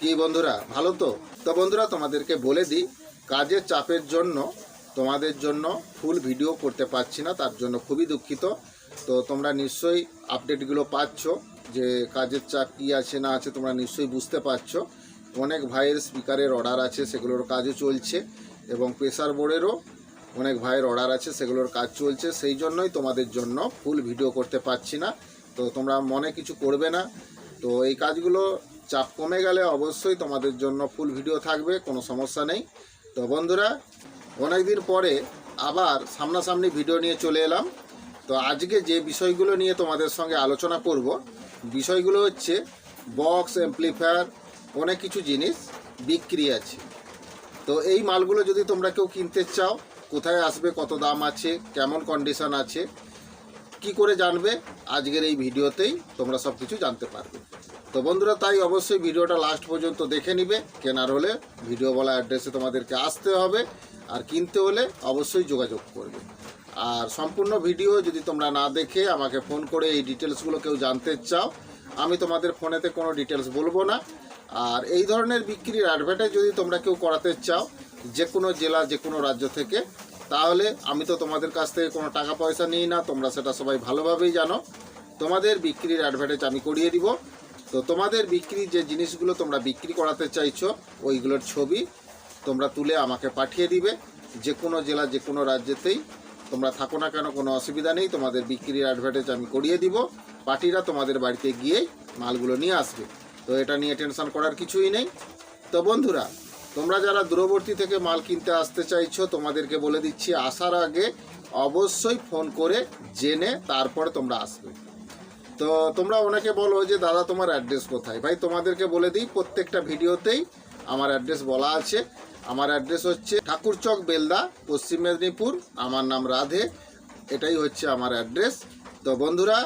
কি বন্ধুরা, ভালো তো? তো বন্ধুরা, তোমাদেরকে বলে দিই, কাজের চাপের জন্য, তোমাদের জন্য ফুল ভিডিও করতে পারছি না, তার জন্য খুবই দুঃখিত। তো তোমরা নিশ্চয়ই আপডেটগুলো পাচ্ছ, যে কাজের চাপ কী আছে, না আছে, তোমরা নিশ্চয়ই বুঝতে পারছ। অনেক ভাইয়ের স্পিকারের অর্ডার আছে, সেগুলোর কাজও চলছে, এবং প্রেসার বোর্ডেরও অনেক ভাইয়ের অর্ডার আছে, সেগুলোর কাজ চলছে। সেই জন্যই তোমাদের জন্য ফুল ভিডিও করতে পারছি না। তো তোমরা মনে কিছু করবে না। তো এই কাজগুলো চাপ কমে গেলে অবশ্যই তোমাদের জন্য ফুল ভিডিও থাকবে, কোনো সমস্যা নেই। তো বন্ধুরা অনেক দিন পরে আবার সামনাসামনি ভিডিও নিয়ে চলে এলাম। তো আজকে যে বিষয়গুলো নিয়ে তোমাদের সঙ্গে আলোচনা করব, বিষয়গুলো হচ্ছে বক্স অ্যাম্প্লিফায়ার অনেক কিছু জিনিস বিক্রি আছে। তো এই মালগুলো যদি তোমরা কেউ কিনতে চাও, কোথায় আসবে, কত দাম আছে, কেমন কন্ডিশন আছে, কি করে জানবে, আজকের এই ভিডিওতেই তোমরা সব কিছু জানতে পারবে। তো বন্ধুরা, তাই অবশ্যই ভিডিওটা লাস্ট পর্যন্ত দেখে নিবে। কেনার হলে ভিডিও বলা অ্যাড্রেসে তোমাদেরকে আসতে হবে আর কিনতে হলে অবশ্যই যোগাযোগ করবে। আর সম্পূর্ণ ভিডিও যদি তোমরা না দেখে আমাকে ফোন করে এই ডিটেলসগুলো কেউ জানতে চাও, আমি তোমাদের ফোনেতে কোনো ডিটেলস বলব না। আর এই ধরনের বিক্রির অ্যাডভার্টাইজ যদি তোমরা কেউ করাতে চাও যে কোনো জেলা যে কোনো রাজ্য থেকে, তাহলে আমি তো তোমাদের কাছ থেকে কোনো টাকা পয়সা নিই না, তোমরা সেটা সবাই ভালোভাবেই জানো। তোমাদের বিক্রির অ্যাডভার্টাইজ আমি করিয়ে দিব। তো তোমাদের বিক্রির যে জিনিসগুলো তোমরা বিক্রি করাতে চাইছো, ওইগুলোর ছবি তোমরা তুলে আমাকে পাঠিয়ে দিবে। যে কোনো জেলা, যে কোনো রাজ্যেতেই তোমরা থাকো না কেন, কোনো অসুবিধা নেই। তোমাদের বিক্রির অ্যাডভার্টাইজ আমি করিয়ে দিব। পার্টিরা তোমাদের বাড়িতে গিয়েই মালগুলো নিয়ে আসবে। তো এটা নিয়ে টেনশন করার কিছুই নেই। তো বন্ধুরা, তোমরা যারা দূরবর্তী থেকে মাল কিনতে আসতে চাইছো, তোমাদেরকে বলে দিচ্ছি, আসার আগে অবশ্যই ফোন করে জেনে তারপরে তোমরা আসবে। তো তোমরা ওনাকে বলো যে, দাদা, তোমার অ্যাড্রেস কোথায়? ভাই, তোমাদেরকে বলে দিই, প্রত্যেকটা ভিডিওতেই আমার অ্যাড্রেস বলা আছে। আমার অ্যাড্রেস হচ্ছে ঠাকুরচক বেলদা, পশ্চিম মেদিনীপুর। আমার নাম রাধে, এটাই হচ্ছে আমার অ্যাড্রেস। তো বন্ধুরা,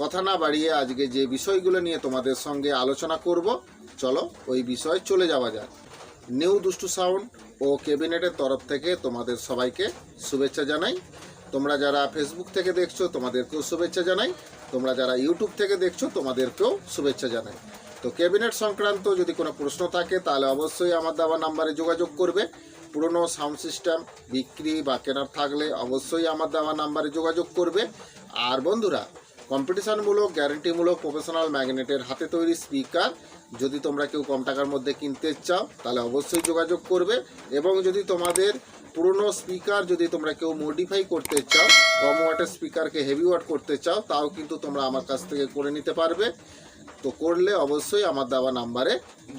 কথা না বাড়িয়ে আজকে যে বিষয়গুলো নিয়ে তোমাদের সঙ্গে আলোচনা করব, চলো ওই বিষয়ে চলে যাওয়া যাক। নিউ দুষ্টু সাউন্ড ও ক্যাবিনেটের তরফ থেকে তোমাদের সবাইকে শুভেচ্ছা জানাই। তোমরা যারা ফেসবুক থেকে দেখছ, তোমাদেরকেও শুভেচ্ছা জানাই। তোমরা যারা ইউটিউব থেকে দেখছ, তোমাদেরকেও শুভেচ্ছা জানাই। তো ক্যাবিনেট সংক্রান্ত যদি কোনো প্রশ্ন থাকে, তাহলে অবশ্যই আমার দেওয়া নাম্বারে যোগাযোগ করবে। পুরনো সাউন্ড সিস্টেম, বিক্রি বা কেনার থাকলে অবশ্যই আমার দেওয়া নাম্বারে যোগাযোগ করবে। আর বন্ধুরা, কম্পিটিশনমূলক, গ্যারেন্টিমূলক, প্রফেশনাল ম্যাগনেটের হাতে তৈরি স্পিকার, যদি তোমরা কেউ কম টাকার মধ্যে কিনতে চাও, তাহলে অবশ্যই যোগাযোগ করবে। এবং যদি তোমাদের পুরনো স্পিকার যদি তোমরা কেউ মডিফাই করতে চাও, কম ওয়াটের স্পিকারকে হেভি ওয়াট করতে চাও, তাও কিন্তু তোমরা আমার কাছ থেকে করে নিতে পারবে। তো করলে অবশ্যই আমার দেওয়া নাম্বারে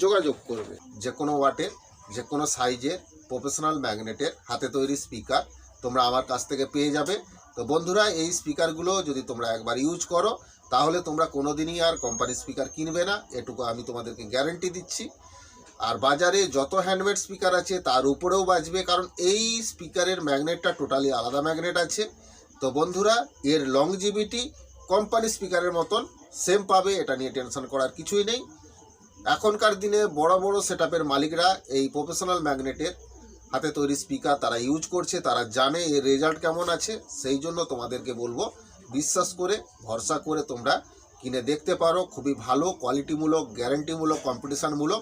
যোগাযোগ করবে। যে কোনো ওয়াটের যে কোনো সাইজের প্রফেশনাল ম্যাগনেটের হাতে তৈরি স্পিকার তোমরা আমার কাছ থেকে পেয়ে যাবে। তো বন্ধুরা, এই স্পিকারগুলো যদি তোমরা একবার ইউজ করো, তাহলে তোমরা কোনো দিনই আর কোম্পানি স্পিকার কিনবে না। এটুকু আমি তোমাদেরকে গ্যারেন্টি দিচ্ছি। আর বাজারে যত হ্যান্ডমেড স্পিকার আছে, তার উপরেও বাজবে, কারণ এই স্পিকারের ম্যাগনেটটা টোটালি আলাদা ম্যাগনেট আছে। তো বন্ধুরা, এর লংজিভিটি কোম্পানি স্পিকারের মতন সেম পাবে, এটা নিয়ে টেনশন করার কিছুই নেই। এখনকার দিনে বড় বড় সেটআপের মালিকরা এই প্রফেশনাল ম্যাগনেটের হাতে তৈরি স্পিকার তারা ইউজ করছে, তারা জানে এর রেজাল্ট কেমন আছে, সেই জন্য তোমাদেরকে বলব, বিশ্বাস করে, ভরসা করে তোমরা কিনে দেখতে পারো। খুবই ভালো কোয়ালিটিমূলক গ্যারেন্টিমূলক কম্পিটিশানমূলক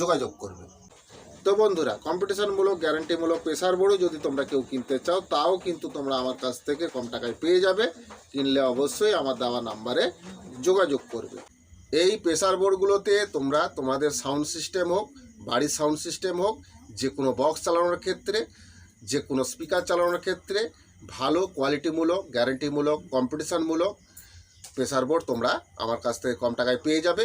যোগাযোগ করবে। তো বন্ধুরা কম্পিটিশনমূলক গ্যারান্টিমূলক প্রেসার বোর্ডও যদি তোমরা কেউ কিনতে চাও, তাও কিন্তু তোমরা আমার কাছ থেকে কম টাকায় পেয়ে যাবে। কিনলে অবশ্যই আমার দেওয়া নাম্বারে যোগাযোগ করবে। এই প্রেসার বোর্ডগুলোতে তোমরা তোমাদের সাউন্ড সিস্টেম হোক, বাড়ির সাউন্ড সিস্টেম হোক, যে কোনো বক্স চালানোর ক্ষেত্রে, যে কোনো স্পিকার চালানোর ক্ষেত্রে ভালো কোয়ালিটিমূলক গ্যারান্টিমূলক কম্পিটিশনমূলক প্রেশার বোর্ড তোমরা আমার কাছ থেকে কম টাকায় পেয়ে যাবে।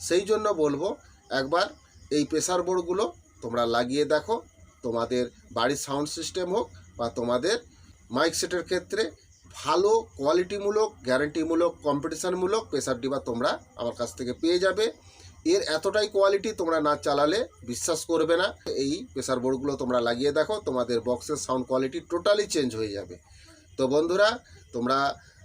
সেই জন্য বলব, একবার এই প্রেসার বোর্ডগুলো তোমরা লাগিয়ে দেখো। তোমাদের বাড়ির সাউন্ড সিস্টেম হোক বা তোমাদের মাইক সেটের ক্ষেত্রে ভালো কোয়ালিটিমূলক গ্যারান্টিমূলক কম্পিটিশনমূলক প্রেসার ডিবা তোমরা আমার কাছ থেকে পেয়ে যাবে। এর এতটাই কোয়ালিটি তোমরা না চালালে বিশ্বাস করবে না। এই প্রেসার বোর্ডগুলো তোমরা লাগিয়ে দেখো, তোমাদের বক্সের সাউন্ড কোয়ালিটি টোটালি চেঞ্জ হয়ে যাবে। তো বন্ধুরা, তোমরা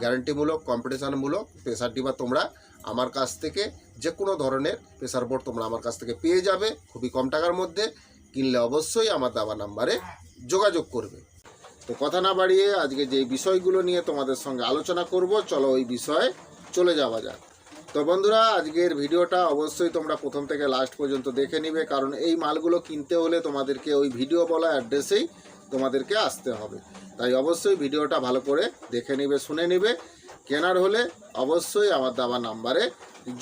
গ্যারান্টিমূলক কম্পিটিশনমূলক প্রেসার ডিবা তোমরা। আমার কাছ থেকে যে কোনো ধরনের প্রেসার বোর্ড তোমরা আমার কাছ থেকে পেয়ে যাবে খুবই কম টাকার মধ্যে। কিনলে অবশ্যই আমার দাবা নাম্বারে যোগাযোগ করবে। তো কথা না বাড়িয়ে আজকে যে বিষয়গুলো নিয়ে তোমাদের সঙ্গে আলোচনা করব, চলো ওই বিষয়ে চলে যাওয়া যাক। তো বন্ধুরা, আজকের ভিডিওটা অবশ্যই তোমরা প্রথম থেকে লাস্ট পর্যন্ত দেখে নিবে, কারণ এই মালগুলো কিনতে হলে তোমাদেরকে ওই ভিডিও বলা অ্যাড্রেসেই তোমাদেরকে আসতে হবে। তাই অবশ্যই ভিডিওটা ভালো করে দেখে নিবে, শুনে নিবে। কেনার হলে অবশ্যই আমার দেওয়া নাম্বারে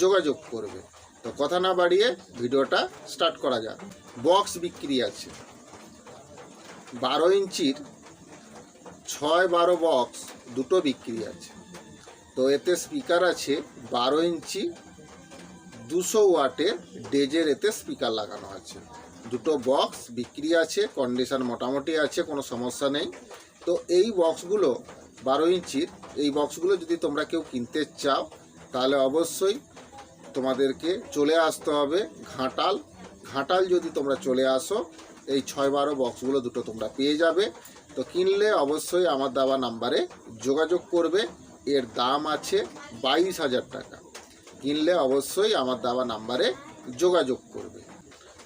যোগাযোগ করবে। তো কথা না বাড়িয়ে ভিডিওটা স্টার্ট করা যাক। বক্স বিক্রি আছে। বারো ইঞ্চির ছয় বারো বক্স দুটো বিক্রি আছে। তো এতে স্পিকার আছে বারো ইঞ্চি, দুশো ওয়াটের ডেজের এতে স্পিকার লাগানো আছে। দুটো বক্স বিক্রি আছে কন্ডিশন মোটামুটি আছে, কোনো সমস্যা নেই। তো এই বক্সগুলো বারো ইঞ্চির, এই বক্সগুলো যদি তোমরা কেউ কিনতে চাও, তাহলে অবশ্যই তোমাদেরকে চলে আসতে হবে ঘাটাল। ঘাটাল যদি তোমরা চলে আসো, এই ছয় বারো বক্সগুলো দুটো তোমরা পেয়ে যাবে। তো কিনলে অবশ্যই আমার দাবা নাম্বারে যোগাযোগ করবে, এর দাম আছে বাইশ হাজার টাকা। কিনলে অবশ্যই আমার দাবা নাম্বারে যোগাযোগ করবে।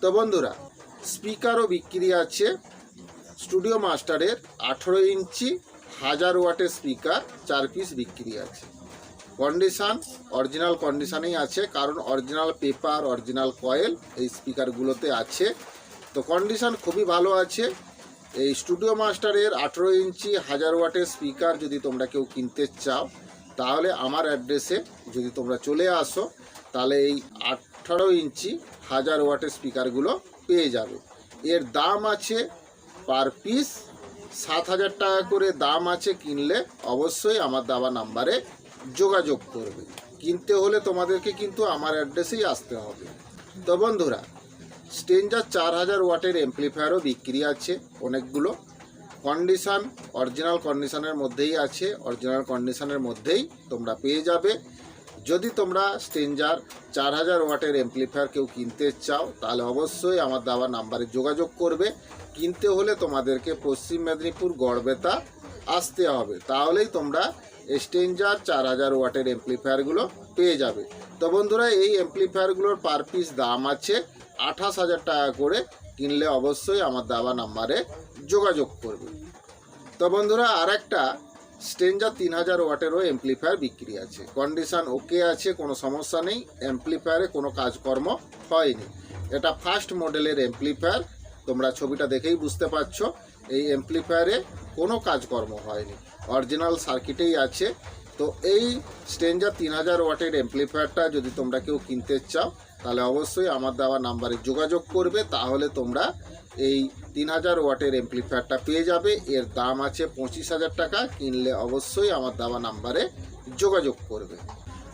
তো বন্ধুরা স্পিকারও বিক্রি আছে। স্টুডিও মাস্টারের আঠেরো ইঞ্চি হাজার ওয়াটের স্পিকার, চার পিস বিক্রি আছে। কন্ডিশান, অরিজিনাল কন্ডিশানেই আছে, কারণ অরিজিনাল পেপার, অরিজিনাল কয়েল এই স্পিকারগুলোতে আছে। তো কন্ডিশান খুবই ভালো আছে। এই স্টুডিও মাস্টারের আঠেরো ইঞ্চি হাজার ওয়াটের স্পিকার যদি তোমরা কেউ কিনতে চাও, তাহলে আমার অ্যাড্রেসে যদি তোমরা চলে আসো, তাহলে এই আঠারো ইঞ্চি হাজার ওয়াটের স্পিকারগুলো পেয়ে যাবে। এর দাম আছে পার পিস সাত হাজার টাকা করে দাম আছে কিনলে অবশ্যই আমার দাবা নাম্বারে যোগাযোগ করবে। কিনতে হলে তোমাদেরকে কিন্তু আমার অ্যাড্রেসেই আসতে হবে। তো বন্ধুরা স্টেঞ্জার চার হাজার ওয়াটের এমপ্লিফায়ারও বিক্রি আছে অনেকগুলো। কন্ডিশান অরিজিনাল কন্ডিশনের মধ্যেই আছে। অরিজিনাল কন্ডিশনের মধ্যেই তোমরা পেয়ে যাবে। যদি তোমরা স্টেঞ্জার চার হাজার ওয়াটের এমপ্লিফায়ার কেউ কিনতে চাও, তাহলে অবশ্যই আমার দেওয়া নাম্বারে যোগাযোগ করবে। কিনতে হলে তোমাদেরকে পশ্চিম মেদিনীপুর গড়বেতা আসতে হবে। তাহলেই তোমরা স্টেঞ্জার চার হাজার ওয়াটের এমপ্লিফায়ারগুলো পেয়ে যাবে। তো বন্ধুরা, এই এমপ্লিফায়ারগুলোর পার পিস দাম আছে আঠাশ হাজার টাকা করে। কিনলে অবশ্যই আমার দেওয়া নাম্বারে যোগাযোগ করবে। তো বন্ধুরা আর একটা স্টেঞ্জার তিন হাজার ওয়াটেরও এমপ্লিফায়ার বিক্রি আছে। কন্ডিশন ওকে আছে, কোনো সমস্যা নেই। এমপ্লিফায়ারে কোনো কাজকর্ম হয়নি। এটা ফার্স্ট মডেলের এমপ্লিফায়ার তোমরা ছবিটা দেখেই বুঝতে পারছ, এই এমপ্লিফায়ারে কোনো কাজকর্ম হয়নি। অরিজিনাল সার্কিটেই আছে। তো এই স্টেঞ্জার তিন হাজার ওয়াটের এমপ্লিফায়ারটা যদি তোমরা কেউ কিনতে চাও, তাহলে অবশ্যই আমার দেওয়া নাম্বারে যোগাযোগ করবে। তাহলে তোমরা এই তিন হাজার ওয়াটের এমপ্লিফায়ারটা পেয়ে যাবে। এর দাম আছে পঁচিশ হাজার টাকা। কিনলে অবশ্যই আমার দেওয়া নাম্বারে যোগাযোগ করবে।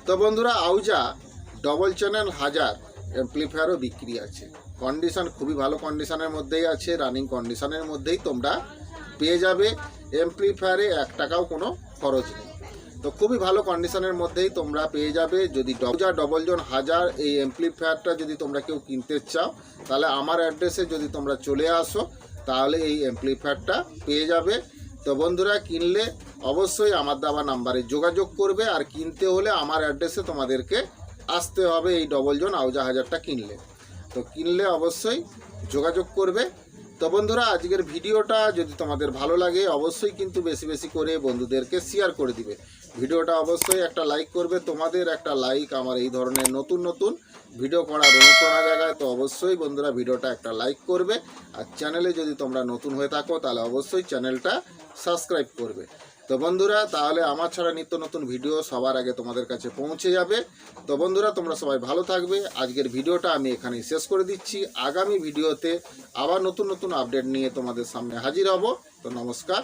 তো বন্ধুরা, আউজা ডবল চ্যানেল হাজার এমপ্লিফায়ারও বিক্রি আছে। কন্ডিশন খুবই ভালো কন্ডিশনের মধ্যেই আছে। রানিং কন্ডিশনের মধ্যেই তোমরা পেয়ে যাবে। এমপ্লিফায়ারে এক টাকাও কোনো খরচ নেই। তো খুবই ভালো কন্ডিশনের মধ্যেই তোমরা পেয়ে যাবে। যদি ডবল ডবল জন, হাজার, এই এমপ্লিফায়ারটা যদি তোমরা কেউ কিনতে চাও, তাহলে আমার অ্যাড্রেসে যদি তোমরা চলে আসো, তাহলে এই এমপ্লিফায়ারটা পেয়ে যাবে। তো বন্ধুরা, কিনলে অবশ্যই আমার দেওয়া নাম্বারে যোগাযোগ করবে, আর কিনতে হলে আমার অ্যাড্রেসে তোমাদেরকে আসতে হবে এই ডবল জন, আউজা হাজারটা কিনলে। তো কিনলে অবশ্যই যোগাযোগ করবে। তো বন্ধুরা, আজকের ভিডিওটা যদি তোমাদের ভালো লাগে, অবশ্যই কিন্তু বেশি বেশি করে বন্ধুদেরকে শেয়ার করে দিবে। ভিডিওটা অবশ্যই একটা লাইক করবে, তোমাদের একটা লাইক আমার এই ধরনের নতুন নতুন ভিডিও করার অনুপ্রেরণা জায়গায় তো অবশ্যই বন্ধুরা ভিডিওটা একটা লাইক করবে। আর চ্যানেলে যদি তোমরা নতুন হয়ে থাকো, তাহলে অবশ্যই চ্যানেলটা সাবস্ক্রাইব করবে। তো বন্ধুরা, তাহলে আমার ছাড়া নিত্য নতুন ভিডিও সবার আগে তোমাদের কাছে পৌঁছে যাবে। তো বন্ধুরা, তোমরা সবাই ভালো থাকবে। আজকের ভিডিওটা আমি এখানেই শেষ করে দিচ্ছি। আগামী ভিডিওতে আবার নতুন নতুন আপডেট নিয়ে তোমাদের সামনে হাজির হব। তো নমস্কার।